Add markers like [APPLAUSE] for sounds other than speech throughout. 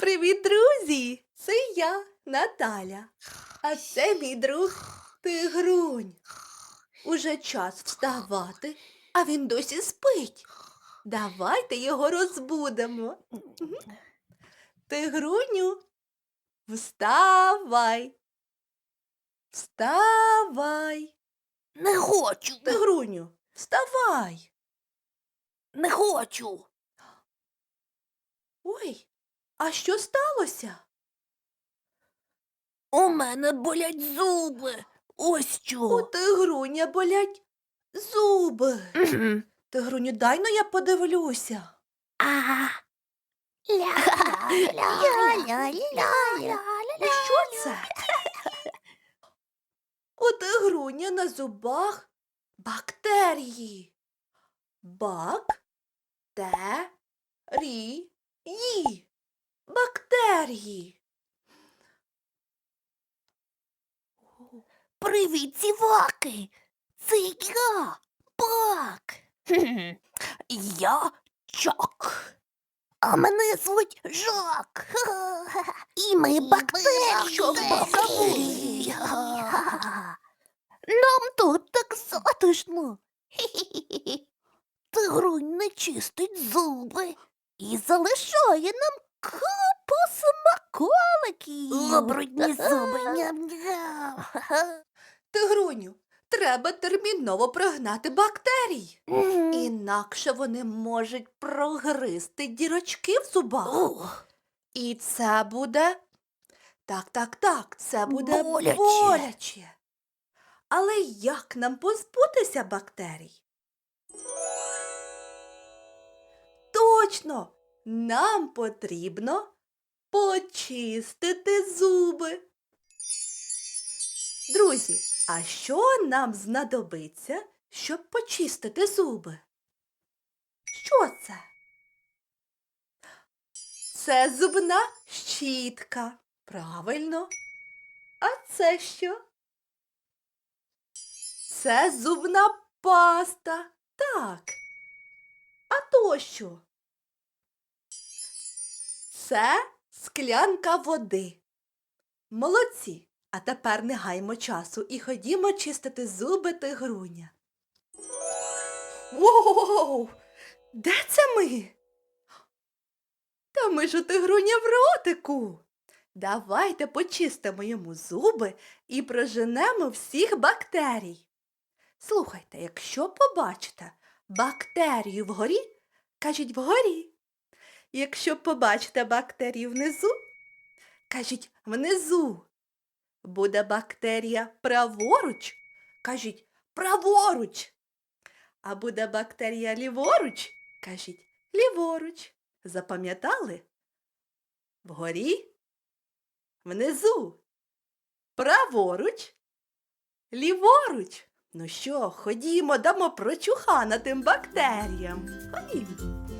Привіт, друзі! Це я, Наталя. А це мій друг Тигрунь. Уже час вставати, а він досі спить. Давайте його розбудемо. Тигруню, вставай. Вставай. Не хочу, Тигруню, вставай. не хочу. Ой, а що сталося? У мене болять зуби. Ось У що. тигруня болять зуби. Мгм. Тигруню, дай но я подивлюся. А. Що це? У тигруня на зубах бактерії. Бак те рі ї. Бактерії. Привіт, зіваки. Це я, Бак. Хм. [LAUGHS] Я Чак. А мене звуть Жак. [LAUGHS] І ми бактерії. Бактерії. [LAUGHS] Нам тут так затишно. Тигрунь не чистить зуби і залишає нам купу смаколиків. Обрудні зуби. [LAUGHS] Ням-ням. Тигруню, треба терміново прогнати бактерій. Інакше вони можуть прогризти дірочки в зубах. Ух, І це буде. Так, так, так, це буде Боляче. боляче. Але як нам позбутися бактерій? Точно, нам потрібно почистити зуби. Друзі, а що нам знадобиться, щоб почистити зуби? Що це? Це зубна щітка. Правильно. А це що? Це зубна паста. Так. А то що? Це склянка води. Молодці. А тепер не гаймо часу і ходімо чистити зуби тигруня. Воу! Де це ми? Та ми ж у тигруня в ротику. Давайте почистимо йому зуби і проженемо всіх бактерій. Слухайте, якщо побачите бактерію вгорі, кажіть вгорі. Якщо побачите бактерію внизу, кажіть внизу. Буде бактерія праворуч, кажіть праворуч. А буде бактерія ліворуч, кажіть ліворуч. Запам'ятали? Вгорі, внизу, праворуч, ліворуч. Ну що, ходімо, дамо прочухана тим бактеріям. Ходімо.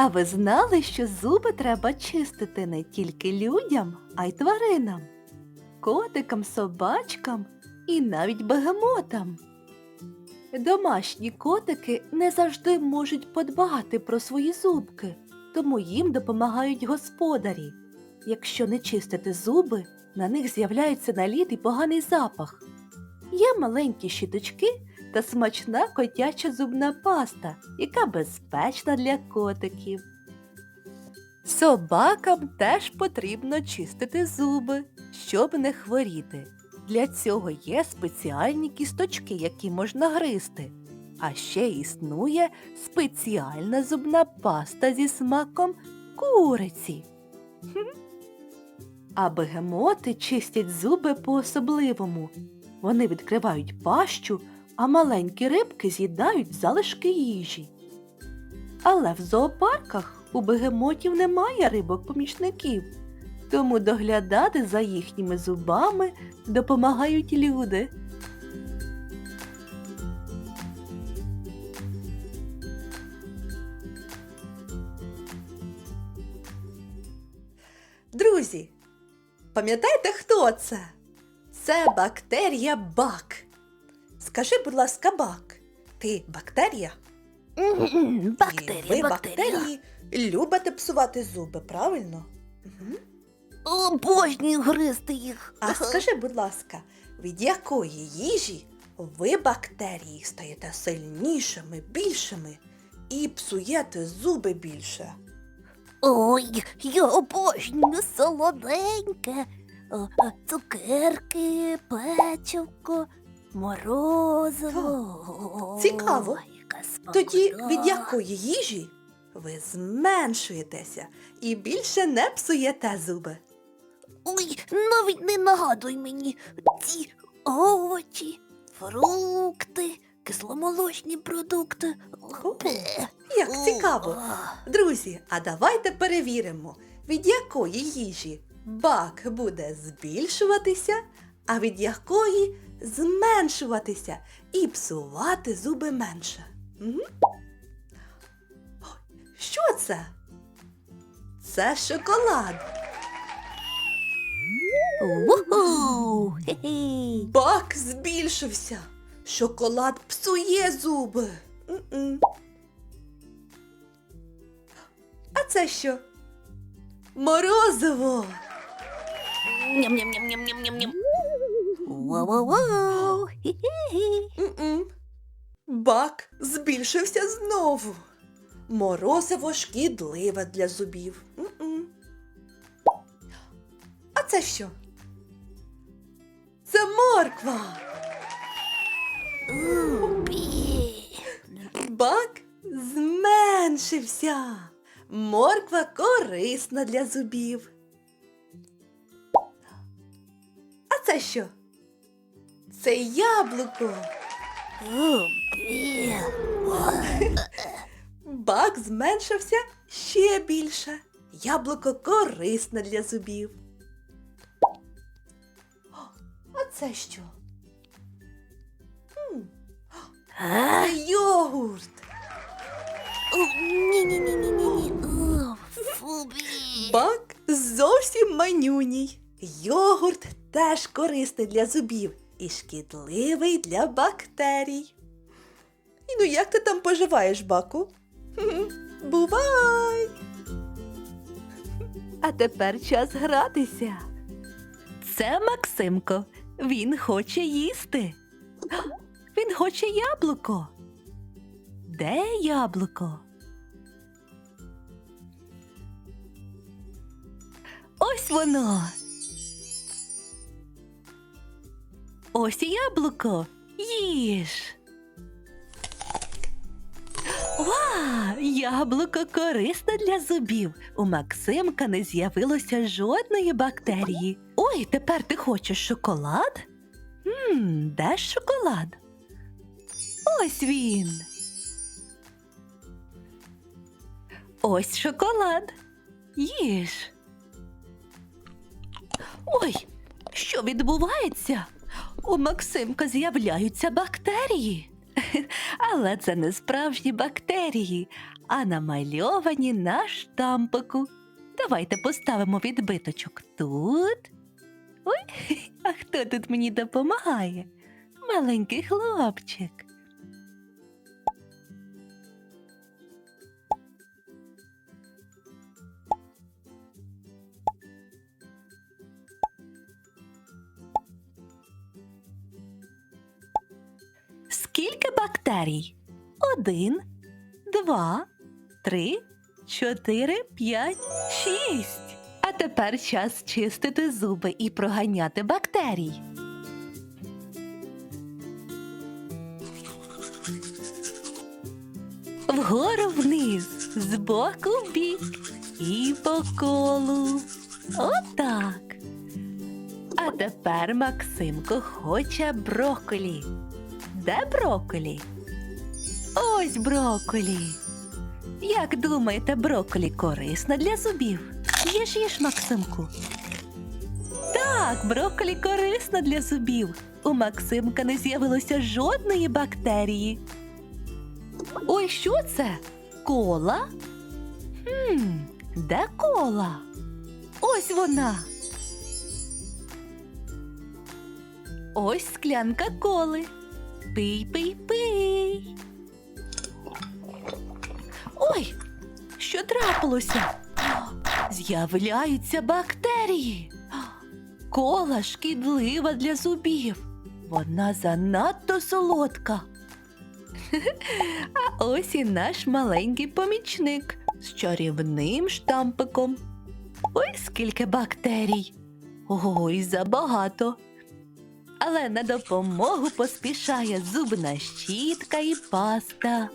А ви знали, що зуби треба чистити не тільки людям, а й тваринам, котикам, собачкам і навіть бегемотам. Домашні котики не завжди можуть подбати про свої зубки, тому їм допомагають господарі. Якщо не чистити зуби, на них з'являється наліт і поганий запах. Є маленькі щіточки та смачна котяча зубна паста, яка безпечна для котиків. Собакам теж потрібно чистити зуби, щоб не хворіти. Для цього є спеціальні кісточки, які можна гризти. А ще існує спеціальна зубна паста зі смаком куриці. [LAUGHS] А бегемоти чистять зуби по-особливому. Вони відкривають пащу, а маленькі рибки з'їдають залишки їжі. Але в зоопарках у бегемотів немає рибок-помічників, тому доглядати за їхніми зубами допомагають люди. Друзі, пам'ятаєте, хто це? Це бактерія бак. Скажи, будь ласка, бак, ти бактерія? М, І ви, бактерія. бактерії, любите псувати зуби, правильно? Угу. Обожнюю гризти їх. А скажи, будь ласка, від якої їжі ви, бактерії, стаєте сильнішими, більшими і псуєте зуби більше? Ой, я обожнюю солоденьке. О, о, Цукерки, печивко, морозиво. Цікаво. Ой, яка Тоді від якої їжі ви зменшуєтеся і більше не псуєте зуби? Ой, навіть не нагадуй мені ці овочі, фрукти, кисломолочні продукти. Бе. Як цікаво! Друзі, а давайте перевіримо, від якої їжі бак буде збільшуватися, а від якої зменшуватися і псувати зуби менше. Що це? Це шоколад. Бак збільшився. Шоколад псує зуби. М-м. А це що? Морозиво. Хе-хе. Бак збільшився знову. Морозиво шкідливе для зубів. М-м. А це що? Це морква. Бак зменшився. Морква корисна для зубів. А це що? Це яблуко. Бак зменшився ще більше. Яблуко корисне для зубів. Це що? М, А? Це йогурт. Ні-ні-ні-ні-ні. Фу. Бак зовсім манюній. Йогурт теж корисний для зубів і шкідливий для бактерій. І ну як ти там поживаєш, баку? [LAUGHS] Бувай! А тепер час гратися. Це Максимко. Він хоче їсти. Він хоче яблуко. Де яблуко? Ось воно. Ось яблуко. Їж. Ва! Яблуко корисне для зубів. У Максимка не з'явилося жодної бактерії. Ой, тепер ти хочеш шоколад? Мм, де шоколад? Ось він. Ось шоколад. Їж. Ой, що відбувається? У Максимка з'являються бактерії. Але це не справжні бактерії, а намальовані на штампику. Давайте поставимо відбиточок тут. Ой, [LAUGHS] а хто тут мені допомагає? Маленький хлопчик. Скільки бактерій? Один, два, три, чотири, п'ять, шість. А тепер час чистити зуби і проганяти бактерій. Вгору вниз, збоку в бік і по колу. Отак. А тепер Максимко хоче брокколі. Де брокколі? Ось брокколі. Як думаєте, брокколі корисна для зубів? Їж їж, Максимку. Так, брокколі корисна для зубів. У Максимка не з'явилося жодної бактерії. Ой, що це? Кола? Хм, де кола? Ось вона. Ось склянка коли. Пий, пий, пий. Ой, що трапилося? З'являються бактерії. Кола шкідлива для зубів. Вона занадто солодка. А ось і наш маленький помічник з чарівним штампиком. Ой, скільки бактерій. Ой, забагато. Але на допомогу поспішає зубна щітка і паста.